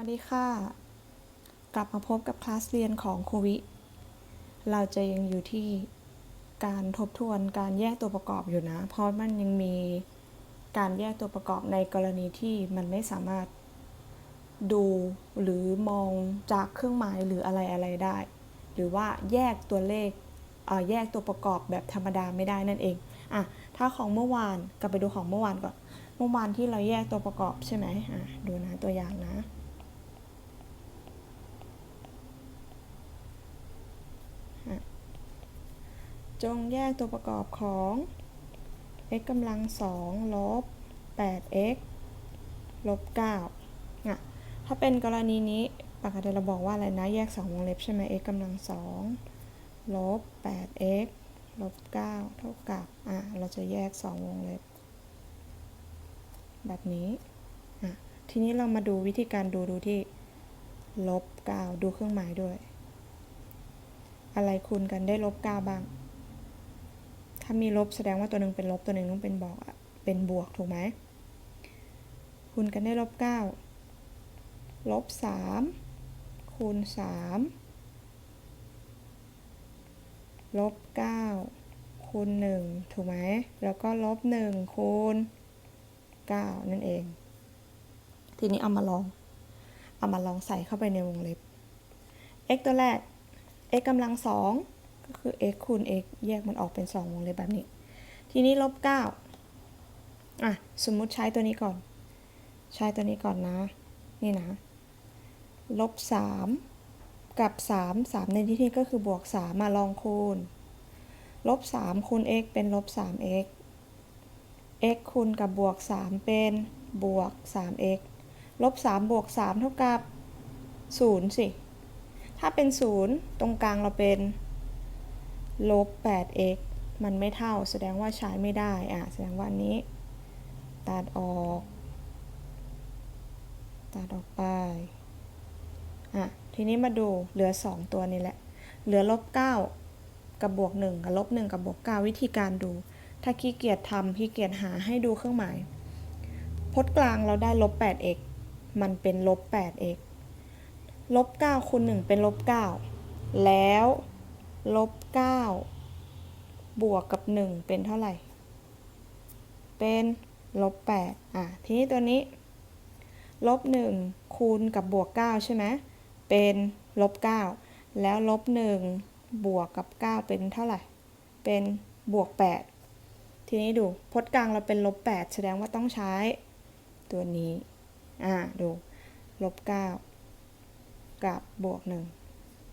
วัสดีค่ะ กลับมาพบกับคลาสเรียนของควิ เราจะยังอยู่ที่การทบทวนการแยกตัวประกอบอยู่นะ เพราะมันยังมีการแยกตัวประกอบในกรณีที่มันไม่สามารถดูหรือมองจากเครื่องหมายหรืออะไรอะไรได้ หรือว่าแยกตัวเลขเแยกตัวประกอบแบบธรรมดาไม่ได้นั่นเองอะถ้าของเมื่อวานกลับไปดูของเมื่อวานก่อน เมื่อวานที่เราแยกตัวประกอบใช่ไหมอะดูนะตัวอย่างนะ จงแยกตัวประกอบของ x กำลังสองลบ 8x ลบ9อะถ้าเป็นกรณีนี้ปกติเราบอกว่าอะไรนะ แยก 2 วงเล็บใช่ไหม x กำลังสองลบ 8x ลบ 9 เท่ากับ อะ เราจะแยก 2 วงเล็บ แบบนี้อะทีนี้เรามาดูวิธีการดูดูที่ลบ 9 ดูเครื่องหมายด้วย อะไรคูณกันได้ลบ 9 บ้าง ถ้ามีลบแสดงว่าตัวหนึ่งเป็นลบตัวหนึ่งต้องเป็นบอกเป็นบวกถูกไหมคูณกันได้ลบเก้าลบสามคูณสามลบเก้าคูณหนึ่งถูกไหมแล้วก็ลบหนึ่งคูณเก้านั่นเอง ทีนี้เอามาลอง เอามาลองใส่เข้าไปในวงเล็บ x ตัวแรก x กำลังสอง ก็คือ x คูณ x แยกมันออกเป็น 2 วงเล็บแบบนี้ ทีนี้ลบ 9 อะ สมมุติใช้ตัวนี้ก่อน ใช้ตัวนี้ก่อนนะ นี่นะ ลบ 3 กับ 3 3 ในที่นี้ก็คือบวก 3 มาลองคูณ ลบ 3 คูณ x เป็นลบ 3x x คูณกับบวก 3 เป็นบวก 3x ลบ 3 บวก 3 เท่ากับ 0 สิ ถ้าเป็น 0 ตรงกลางเราเป็น ลบ 8x มันไม่เท่า แสดงว่าใช้ไม่ได้ อะ แสดงว่าอันนี้ ตัดออก ตัดออกไป อะ ทีนี้มาดูเหลือ 2 ตัวนี่แหละ เหลือลบ 9 กับบวก 1 กับลบ 1 กับบวก 9 วิธีการดู ถ้าขี้เกียจทำขี้เกียจหาให้ดูเครื่องหมาย พจน์กลางเราได้ลบ 8x มันเป็นลบ 8x ลบ 9คูณ1เป็นลบ 9 แล้ว ลบ9บวกกับ1เป็นเท่าไหร่ เป็นลบ8อะ ทีนี้ตัวนี้ ลบ1คูณกับบวก9ใช่ไหมเป็นลบ9แล้วลบ1บวกกับ9เป็นเท่าไหร่ เป็นบวก8ทีนี้ดูพจน์กลางเราเป็นลบ8แสดงว่าต้องใช้ ตัวนี้ อ่า ดูลบ9กับบวก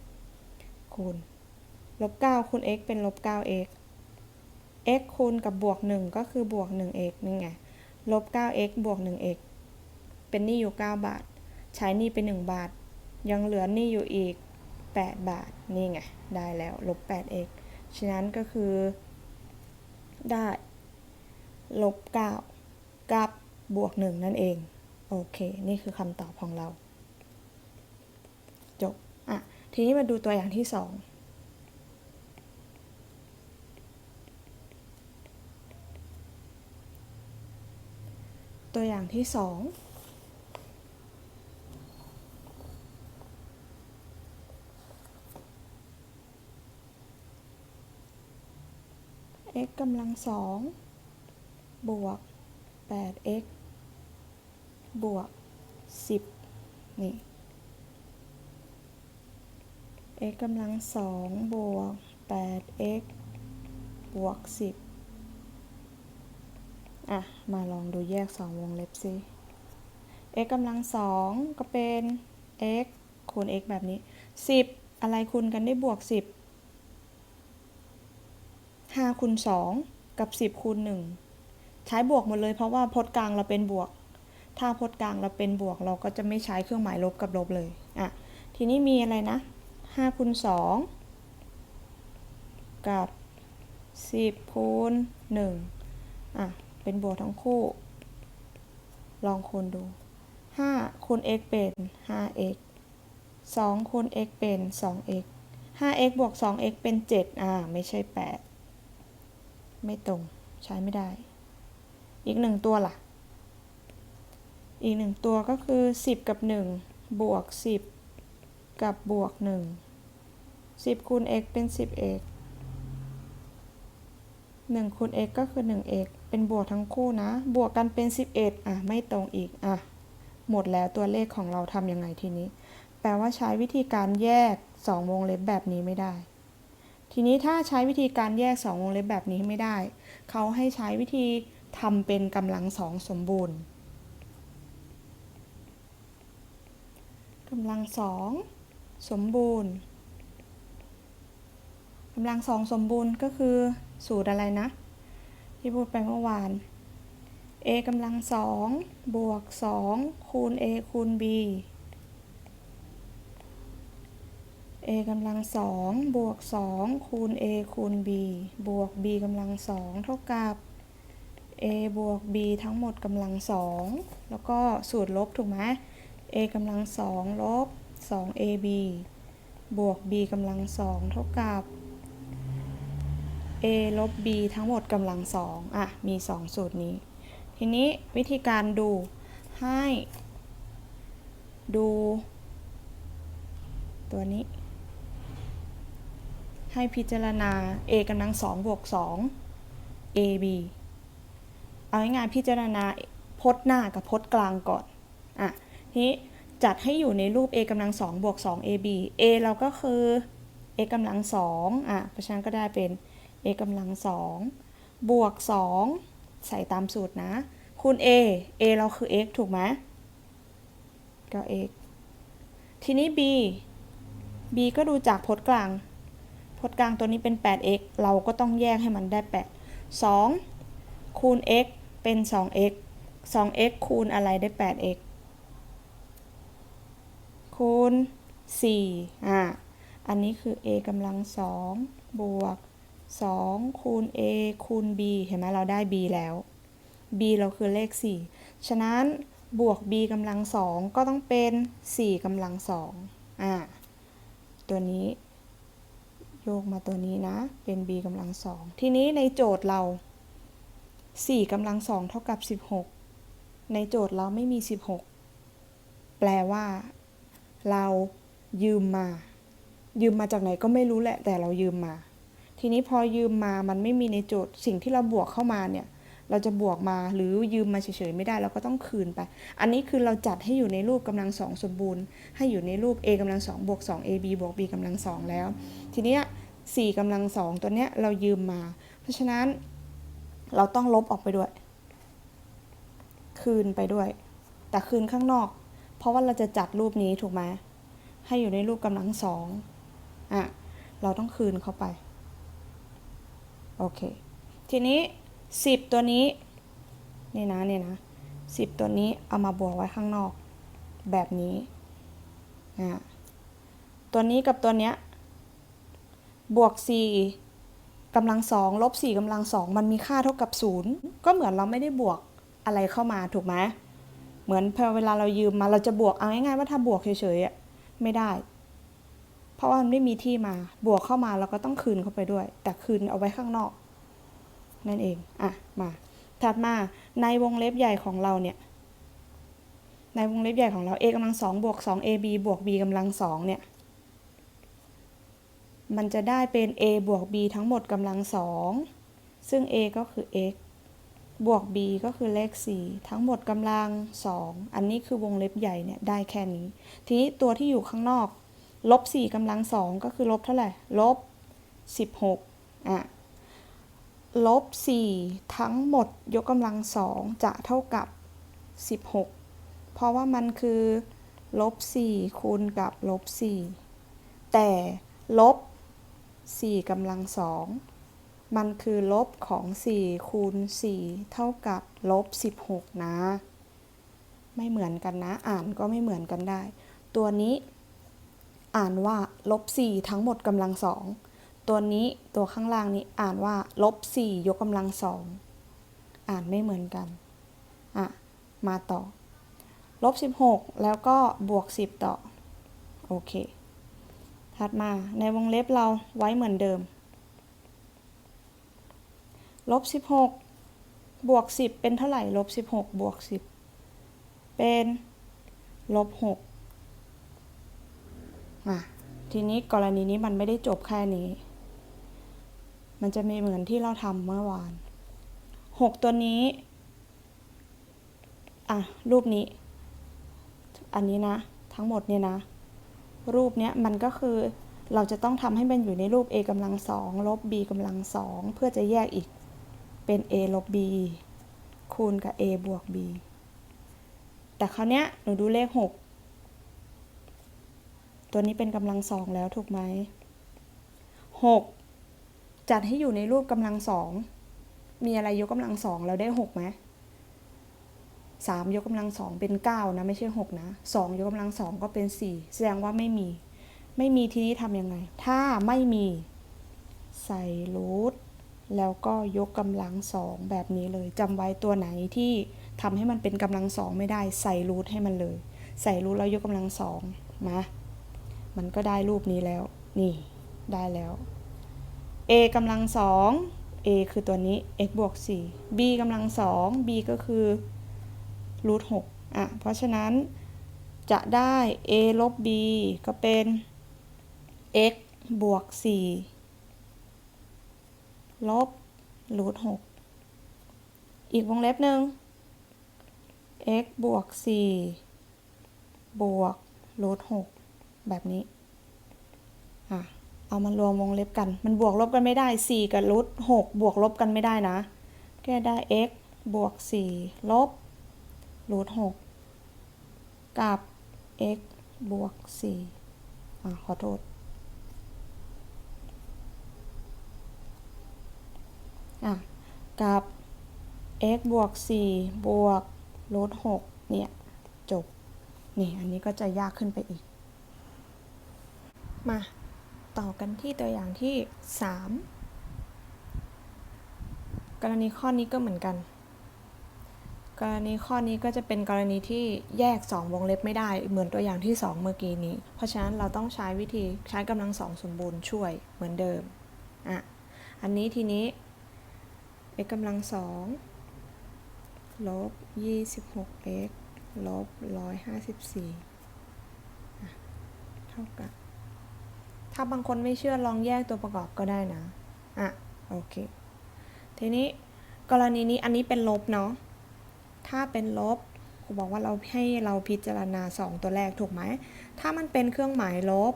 1คูณ ลบ9คูณ x เป็นลบ 9x x คูณกับบวก 1 ก็คือบวก 1x นี่ไงลบ 9x บวก 1x เป็นหนี้อยู่ 9 บาท ใช้หนี้เป็น1บาท ยังเหลือหนี้อยู่อีก 8 บาท นี่ไง ได้แล้วลบ 8x ฉะนั้นก็คือ ได้ลบ 9 กับบวก 1 นั่นเอง โอเค นี่คือคำตอบของเรา จบ อะ ทีนี้มาดูตัวอย่างที่ 2 ตัวอย่างที่สอง x กำลังสองบวก 8x บวก 10 นี่ x กำลังสองบวก 8x บวก 10 อะ มาลองดูแยก 2 วงเล็บสิ x กำลังสองก็เป็น x คูณ x แบบนี้ 10 อะไรคูณกันได้บวก 10 5คูณ2กับ 10คูณ1ใช้บวกหมดเลยเพราะว่าพจน์กลางเราเป็นบวก ถ้าพจน์กลางเราเป็นบวก เราก็จะไม่ใช้เครื่องหมายลบกับลบเลย อะ ทีนี้มีอะไรนะ5คูณ2กับ 10คูณ1อะ เป็นบวกทั้งคู่ ลองคูณดู 5 คูณ x เป็น 5x 2 คูณ x เป็น 2x 5x บวก 2x เป็น 7 อ่า ไม่ใช่ 8 ไม่ตรง ใช้ไม่ได้ อีกหนึ่งตัวล่ะ อีกหนึ่งตัวก็คือ 10 กับ 1 บวก 10 กับบวก 1 10 คูณ x เป็น 10x 1คูณ x ก็คือ 1x เป็นบวกทั้งคู่นะ บวกกันเป็น 11 อะ ไม่ตรงอีก อะ หมดแล้วตัวเลขของเราทำยังไงทีนี้ แปลว่าใช้วิธีการแยก 2 วงเล็บแบบนี้ไม่ได้ ทีนี้ถ้าใช้วิธีการแยก 2 วงเล็บแบบนี้ไม่ได้ เขาให้ใช้วิธีทำเป็นกำลังสองสมบูรณ์กำลังสองสมบูรณ์กำลังสองสมบูรณ์ก็คือสูตรอะไรนะ ที่พูดไปเมื่อวาน a กำลังสองบวกสองคูณ a คูณ b a กำลังสองบวกสองคูณ a คูณ b บวก b กำลังสองเท่ากับ a บวก b ทั้งหมดกำลังสองแล้วก็สูตรลบถูกไหม a กำลังสองลบ 2ab บวก b กำลังสองเท่ากับ a ลบ b ทั้งหมดกำลังสองอะ มี 2 สูตรนี้ ทีนี้วิธีการดูให้ดู ตัวนี้ ให้พิจารณา a กำลังสองบวก2 ab เอาง่ายๆพิจารณาพจน์หน้ากับพจน์กลางก่อน อะ ทีนี้จัดให้อยู่ในรูป a กำลังสองบวก2 ab a เราก็คือ a กำลังสองอะ เพราะฉะนั้นก็ได้เป็น a กำลังสองบวก 2 ใส่ตามสูตรนะ คูณ a a เราคือ x ถูกไหมก็ x ทีนี้ b b ก็ดูจากพจน์กลาง พจน์กลางตัวนี้เป็น 8x เราก็ต้องแยกให้มันได้ 8 2 คูณ x เป็น 2x 2x คูณอะไรได้ 8x คูณ4อะอันนี้คือ a กำลังสองบวก 2 คูณ a คูณ b เห็นไหมเราได้ b แล้ว b เราคือเลข 4 ฉะนั้นบวก b กำลังสองก็ต้องเป็น 4กำลังสองอะตัวนี้โยกมาตัวนี้นะ เป็น b กำลังสองทีนี้ในโจทย์เรา 4กำลังสองเท่ากับ 16 ในโจทย์เราไม่มี 16 แปลว่า เรายืมมา ยืมมาจากไหนก็ไม่รู้แหละ แต่เรายืมมา ทีนี้พอยืมมามันไม่มีในโจทย์ สิ่งที่เราบวกเข้ามาเนี่ยเราจะบวกมาหรือยืมมาเฉยๆไม่ได้เราก็ต้องคืนไป อันนี้คือเราจัดให้อยู่ในรูปกำลังสองสมบูรณ์ ให้อยู่ในรูป a กำลังสองบวก2 ab บวก b กำลังสองแล้ว ทีเนี้ย4กำลังสองตัวเนี้ยเรายืมมา เพราะฉะนั้นเราต้องลบออกไปด้วย คืนไปด้วย แต่คืนข้างนอก เพราะว่าเราจะจัดรูปนี้ถูกไหมให้อยู่ในรูปกำลังสองอะเราต้องคืนเข้าไป โอเค ทีนี้ 10 ตัวนี้ นี่นะนี่นะ10ตัวนี้เอามาบวกไว้ข้างนอก แบบนี้อะตัวนี้กับตัวเนี้ย บวก 4กำลังสองลบ4กำลังสองมันมีค่าเท่ากับ 0 ก็เหมือนเราไม่ได้บวกอะไรเข้ามาถูกไหมเหมือนพอเวลาเรายืมมาเราจะบวกเอาง่ายๆว่าถ้าบวกเฉยๆอะไม่ได้ ราะว่ามันไม่มีที่มา บวกเข้ามาเราก็ต้องคืนเข้าไปด้วย แต่คืนเอาไว้ข้างนอก นั่นเอง อะ มา ถัดมาในวงเล็บใหญ่ของเราเนี่ย ในวงเล็บใหญ่ของเรา a กำลังสองบวก2 ab บวก b กำลังสองเนี่ย มันจะได้เป็น a บวก b ทั้งหมดกำลังสอง ซึ่ง a ก็คือ x บวก b ก็คือเลข 4 ทั้งหมดกำลัง 2 อันนี้คือวงเล็บใหญ่เนี่ยได้แค่นี้ ทีนี้ตัวที่อยู่ข้างนอก ลบ4กำลัง2ก็คือลบเท่าไหร่ ลบ16อะ ลบ4ทั้งหมดยกกำลัง2จะเท่ากับ16เพราะว่ามันคือลบ4คูณกับลบ4แต่ลบ4กำลัง2มันคือลบของ4คูณ4เท่ากับลบ16นะ ไม่เหมือนกันนะ อ่านก็ไม่เหมือนกันได้ ตัวนี้ อ่านว่าลบ4ทั้งหมดกำลัง2ตัวนี้ตัวข้างล่างนี้อ่านว่าลบ4ยกกำลัง2อ่านไม่เหมือนกันอะมาต่อลบ16 แล้วก็บวก 10 ต่อ โอเค ถัดมาในวงเล็บเราไว้เหมือนเดิมลบ16 บวก 10 เป็นเท่าไหร่ลบ16 บวก 10 เป็นลบ6 อะทีนี้กรณีนี้มันไม่ได้จบแค่นี้ มันจะมีเหมือนที่เราทำเมื่อวานหกตัวนี้ อะ รูปนี้ อันนี้นะ ทั้งหมดเนี่ยนะ รูปเนี้ยมันก็คือเราจะต้องทำให้มันอยู่ในรูป a กำลังสองลบ b กำลังสองเพื่อจะแยกอีกเป็น a ลบ b คูณกับ a บวก b แต่คราวเนี้ยหนูดูเลข 6 ตัวนี้เป็นกำลังสองแล้วถูกไหม 6 จัดให้อยู่ในรูปกำลังสอง มีอะไรยกกำลังสองเราได้หกไหมสามยกกำลังสองเป็นเก้านะไม่ใช่หกนะสองยกกำลังสองก็เป็นสี่แสดงว่าไม่มี ไม่มีทีนี้ทำยังไง ถ้าไม่มีใส่รูทแล้วก็ยกกำลังสองแบบนี้เลยจำไว้ตัวไหนที่ทำให้มันเป็นกำลังสองไม่ได้ใส่รูทให้มันเลย ใส่รูทแล้วยกกำลังสองมา มันก็ได้รูปนี้แล้ว นี่ได้แล้ว a กำลังสอง a คือตัวนี้ x บวก4 b กำลังสอง b ก็คือรูท6อะ เพราะฉะนั้นจะได้ a ลบ b ก็เป็น x บวก4ลบรูท6อีกวงเล็บหนึ่ง x บวก4บวกรูท6 แบบนี้อะเอามารวมวงเล็บกัน มันบวกลบกันไม่ได้ 4 กับรูท6บวกลบกันไม่ได้นะ แก็ได้ x บวก 4 ลบรูท6กับ x บวก 4 อะ ขอโทษ อะ กับ x บวก 4 บวกรูท6เนี่ย จบ นี่ อันนี้ก็จะยากขึ้นไปอีก มาต่อกันที่ตัวอย่างที่ 3 กรณีข้อนี้ก็เหมือนกัน กรณีข้อนี้ก็จะเป็นกรณีที่แยก 2 วงเล็บไม่ได้ เหมือนตัวอย่างที่ 2 เมื่อกี้นี้ เพราะฉะนั้นเราต้องใช้วิธีใช้กำลังสองสมบูรณ์ช่วยเหมือนเดิมอะอันนี้ทีนี้ x กำลังสองลบ 26x ลบ 154อ่เท่ากับ ถ้าบางคนไม่เชื่อลองแยกตัวประกอบก็ได้นะ อะ โอเค ทีนี้กรณีนี้อันนี้เป็นลบเนาะ ถ้าเป็นลบครูบอกว่าเราให้เราพิจารณา 2 ตัวแรกถูกไหม ถ้ามันเป็นเครื่องหมายลบ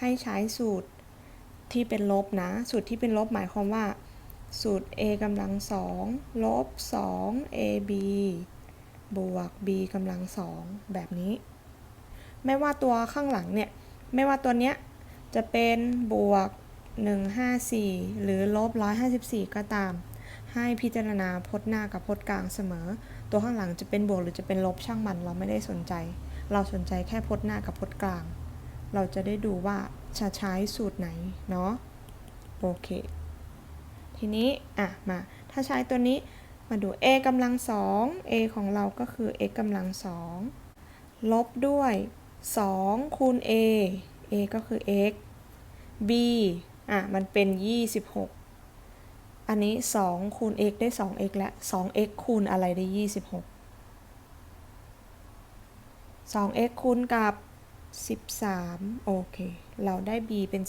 ให้ใช้สูตรที่เป็นลบนะ สูตรที่เป็นลบหมายความว่า สูตร a กำลังสองลบ2 ab บวก b กำลังสองแบบนี้ ไม่ว่าตัวข้างหลังเนี่ย ไม่ว่าตัวเนี้ย จะเป็นบวก 154 หรือลบ 154 ก็ตาม ให้พิจารณาพจน์หน้ากับพจน์กลางเสมอ ตัวข้างหลังจะเป็นบวกหรือจะเป็นลบช่างมันเราไม่ได้สนใจ เราสนใจแค่พจน์หน้ากับพจน์กลาง เราจะได้ดูว่าจะใช้สูตรไหนเนาะโอเค ทีนี้ อะ มา ถ้าใช้ตัวนี้มาดู a กำลังสอง a ของเราก็คือ x กำลังสองลบด้วย 2 คูณ a a ก็คือ x b อะ มันเป็น 26 อันนี้ 2 คูณ x ได้ 2x และ 2x คูณอะไรได้ 26 2x คูณกับ 13 โอเค เราได้ b เป็น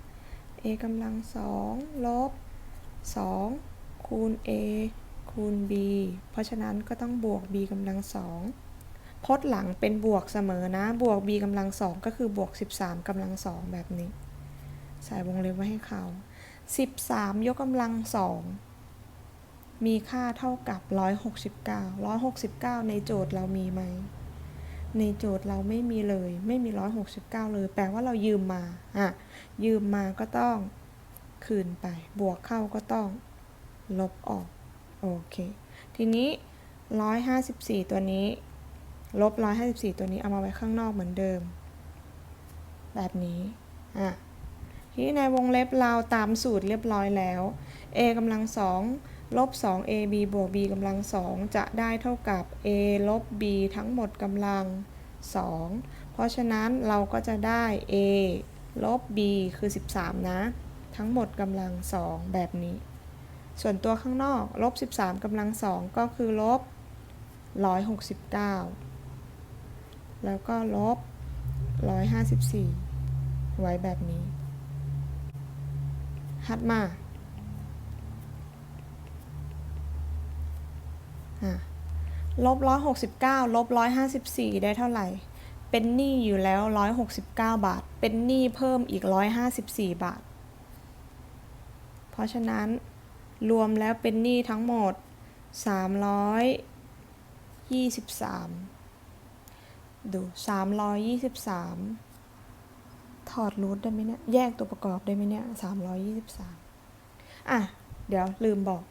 13 a กำลัง 2 ลบ 2 คูณ a คูณ b เพราะฉะนั้นก็ต้องบวก b กำลัง 2 พจน์หลังเป็นบวกเสมอนะ บวก b กำลัง2ก็คือบวก 13กำลัง2แบบนี้ ใส่วงเล็บไว้ให้เขา 13 ยกกำลัง2มีค่าเท่ากับ 169 169 ในโจทย์เรามีไหม ในโจทย์เราไม่มีเลย ไม่มี 169 เลย แปลว่าเรายืมมา อะ ยืมมาก็ต้องคืนไป บวกเข้าก็ต้อง ลบออก โอเค ทีนี้ 154 ตัวนี้ ลบ 154 ตัวนี้เอามาไว้ข้างนอกเหมือนเดิม แบบนี้อะทีนี้ในวงเล็บเราตามสูตรเรียบร้อยแล้ว a กำลังสองลบ 2 ab บวก b กำลังสองจะได้เท่ากับ a ลบ b ทั้งหมดกำลัง2เพราะฉะนั้นเราก็จะได้ a ลบ b คือ 13 นะ ทั้งหมดกำลัง2แบบนี้ ส่วนตัวข้างนอกลบ 13กำลัง2ก็คือลบ 169 แล้วก็ลบ 154 ไว้แบบนี้หัดมาลบร้อยหกสิบเก้าลบร้อยห้าสิบสี่ได้เท่าไหร่ เป็นหนี้อยู่แล้วร้อยหกสิบเก้าบาท เป็นหนี้เพิ่มอีกร้อยห้าสิบสี่บาท เพราะฉะนั้นรวมแล้วเป็นหนี้ทั้งหมดสามร้อยยี่สิบสาม ดูสามร้อยยี่สิบสามถอดรูทได้ไหมเนี่ย แยกตัวประกอบได้ไหมเนี่ยสามร้อยยี่สิบสามอะ เดี๋ยวลืมบอก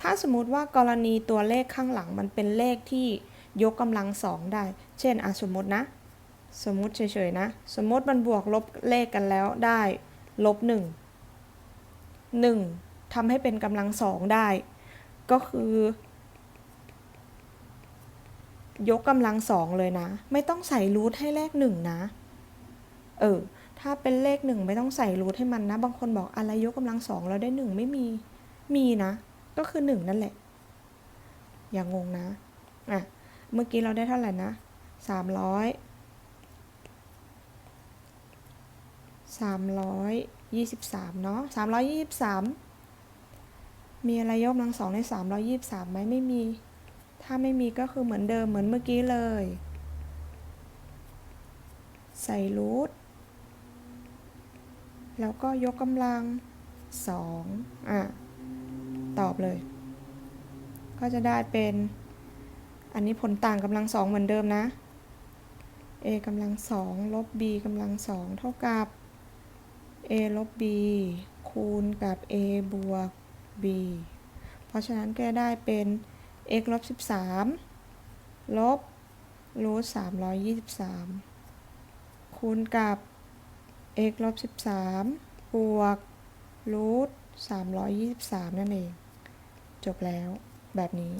ถ้าสมมุติว่ากรณีตัวเลขข้างหลังมันเป็นเลขที่ยกกำลังสองได้ เช่นอะสมมตินะ สมมติเฉยๆนะ สมมติมันบวกลบเลขกันแล้วได้ ลบหนึ่งหนึ่งทำให้เป็นกำลังสองได้ ก็คือ ยกกำลังสองเลยนะ ไม่ต้องใส่รูทให้เลขหนึ่งนะ เออ ถ้าเป็นเลขหนึ่งไม่ต้องใส่รูทให้มันนะ บางคนบอกอะไรยกกำลังสองแล้วได้หนึ่งไม่มี มีนะ ก็คือหนึ่งนั่นแหละ อย่างงงนะ อะ เมื่อกี้เราได้เท่าไหร่นะสามร้อยสามร้อยยี่สิบสามเนาะสามร้อยยี่สิบสามมีอะไรยกกำลังสองในสามร้อยยี่สิบสามไหมไม่มี ถ้าไม่มีก็คือเหมือนเดิมเหมือนเมื่อกี้เลย ใส่รูทแล้วก็ยกกำลังสองอะ ตอบเลย ก็จะได้เป็น อันนี้ผลต่างกำลังสองเหมือนเดิมนะ a กำลังสองลบ b กำลังสองเท่ากับ a ลบ b คูณกับ a บวก b เพราะฉะนั้นก็ได้เป็น x ลบสิบสามลบรูทสามร้อยยี่สิบสามคูณกับ x ลบสิบสามบวกรูทสามร้อยยี่สิบสามนั่นเอง จบแล้วแบบนี้